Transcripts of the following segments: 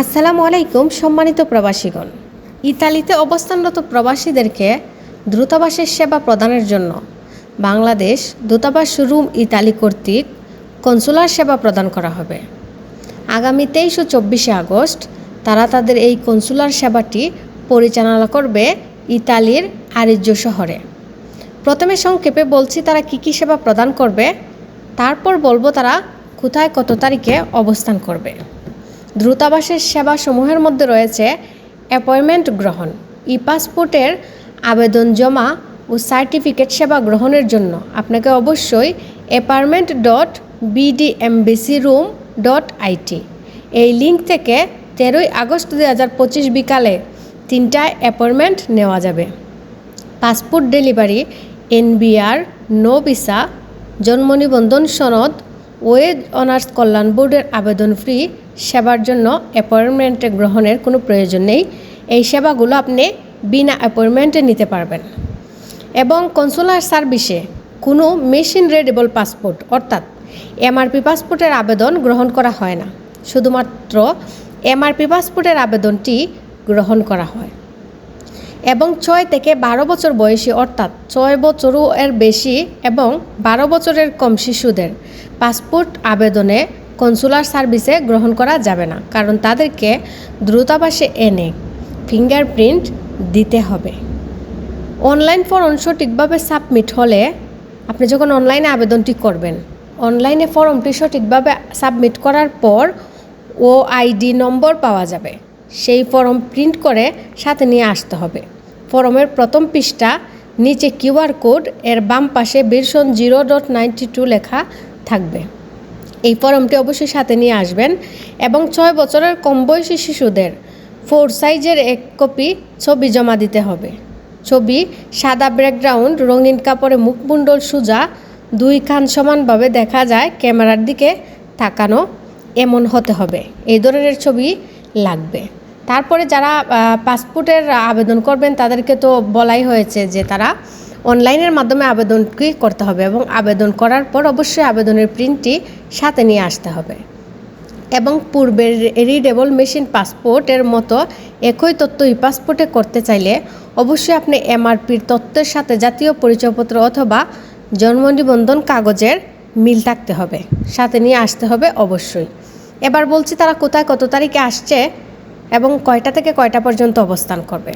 আসসালামু আলাইকুম, সম্মানিত প্রবাসীগণ। ইতালিতে অবস্থানরত প্রবাসীদেরকে দ্রুতাবাসের সেবা প্রদানের জন্য বাংলাদেশ দূতাবাস রুম ইতালি কর্তৃক কনসুলার সেবা প্রদান করা হবে। আগামী তেইশ ও চব্বিশে আগস্ট তারা তাদের এই কনসুলার সেবাটি পরিচালনা করবে ইতালির আরিজ্য শহরে। প্রথমে সংক্ষেপে বলছি তারা কী কী সেবা প্রদান করবে, তারপর বলব তারা কোথায় কত তারিখে অবস্থান করবে। দ্রুতাবাসের সেবাসমূহের মধ্যে রয়েছে অ্যাপয়েন্টমেন্ট গ্রহণ ই পাসপোর্টের আবেদন জমা ও সার্টিফিকেট সেবা গ্রহণের জন্য। আপনাকে অবশ্যই apartment dot BDMBC Rome dot IT এই লিঙ্ক থেকে তেরোই আগস্ট দুই হাজার পঁচিশ বিকালে তিনটায় অ্যাপয়েন্টমেন্ট নেওয়া যাবে। Passport delivery, NBR, no visa, জন্ম নিবন্ধন সনদ, ওয়েজ অনার্স কল্যাণ বোর্ডের আবেদন ফ্রি সেবার জন্য অ্যাপয়েন্টমেন্ট গ্রহণের কোনো প্রয়োজন নেই। এই সেবাগুলো আপনি বিনা অ্যাপয়েন্টমেন্টে নিতে পারবেন। এবং কনসুলার সার্ভিসে কোনো মেশিন রেডেবল পাসপোর্ট, অর্থাৎ এমআরপি পাসপোর্টের আবেদন গ্রহণ করা হয় না। শুধুমাত্র এমআরপি পাসপোর্টের আবেদনটি গ্রহণ করা হয়। এবং ছয় থেকে বারো বছর বয়সী, অর্থাৎ ছয় বছরও এর বেশি এবং বারো বছরের কম শিশুদের পাসপোর্ট আবেদনে কনসুলার সার্ভিসে গ্রহণ করা যাবে না, কারণ তাদেরকে দ্রুতাবাসে এনে ফিঙ্গারপ্রিন্ট দিতে হবে। অনলাইন ফর্ম সঠিকভাবে সাবমিট হলে আপনি যখন অনলাইনে আবেদনটি করবেন, অনলাইনে ফর্মটি সঠিকভাবে সাবমিট করার পর ও আইডি নম্বর পাওয়া যাবে। সেই ফর্ম প্রিন্ট করে সাথে নিয়ে আসতে হবে। ফর্মের প্রথম পৃষ্ঠা নিচে কিউআর কোড এর বাম পাশে বিরসন জিরো ডট নাইনটি টু লেখা থাকবে। এই ফর্মটি অবশ্যই সাথে নিয়ে আসবেন এবং ছয় বছরের কম বয়সী শিশুদের ফোর সাইজের এক কপি ছবি জমা দিতে হবে। ছবি, সাদা ব্যাকগ্রাউন্ড, রঙিন কাপড়ে মুখমণ্ডল সোজা, দুই কান সমানভাবে দেখা যায় ক্যামেরার দিকে তাকানো, এমন হতে হবে। এই ধরনের ছবি লাগবে। তারপরে যারা পাসপোর্টের আবেদন করবেন তাদেরকে তো বলাই হয়েছে যে তারা অনলাইনের মাধ্যমে আবেদনটি করতে হবে এবং আবেদন করার পর অবশ্যই আবেদনের প্রিন্টটি সাথে নিয়ে আসতে হবে। এবং পূর্বের রিডেবল মেশিন পাসপোর্টের মতো একই তথ্য ই পাসপোর্টে করতে চাইলে অবশ্যই আপনি এমআরপির তথ্যের সাথে জাতীয় পরিচয়পত্র অথবা জন্ম নিবন্ধন কাগজের মিল থাকতে হবে, সাথে নিয়ে আসতে হবে অবশ্যই। এবার বলছি তারা কোথায়, কত তারিখে আসছে এবং কয়টা থেকে কয়টা পর্যন্ত অবস্থান করবে।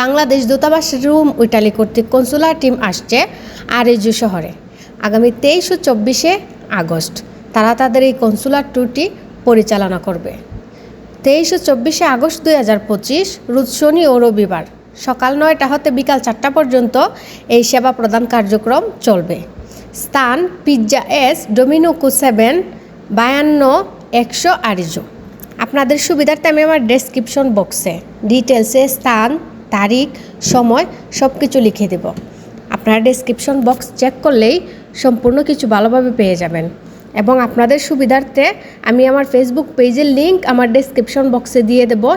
বাংলাদেশ দূতাবাস রুম ইটালি কর্তৃক কনসুলার টিম আসছে আরেজু শহরে। আগামী তেইশ ও চব্বিশে আগস্ট তারা তাদের এই কনসুলার ট্যুরটি পরিচালনা করবে। তেইশ ও চব্বিশে আগস্ট দুই হাজার পঁচিশ, রোজ শনি ও রবিবার সকাল নয়টা হতে বিকাল চারটা পর্যন্ত এই সেবা প্রদান কার্যক্রম চলবে। স্থান পিৎজা এস ডোমিনোকো সেভেন, বায়ান্ন, একশো আরিজো। আপনাদের সুবিধার্থে আমি আমার ডেসক্রিপশন বক্সে ডিটেলসে স্থান তারিখ, সময় সব কিছু লিখে দেব। আপনারা ডেসক্রিপশন বক্স চেক করলেই সম্পূর্ণ কিছু ভালোভাবে পেয়ে যাবেন। এবং আপনাদের সুবিধার্থে আমি আমার ফেসবুক পেজের লিংক আমার ডেসক্রিপশন বক্সে দিয়ে দেবো।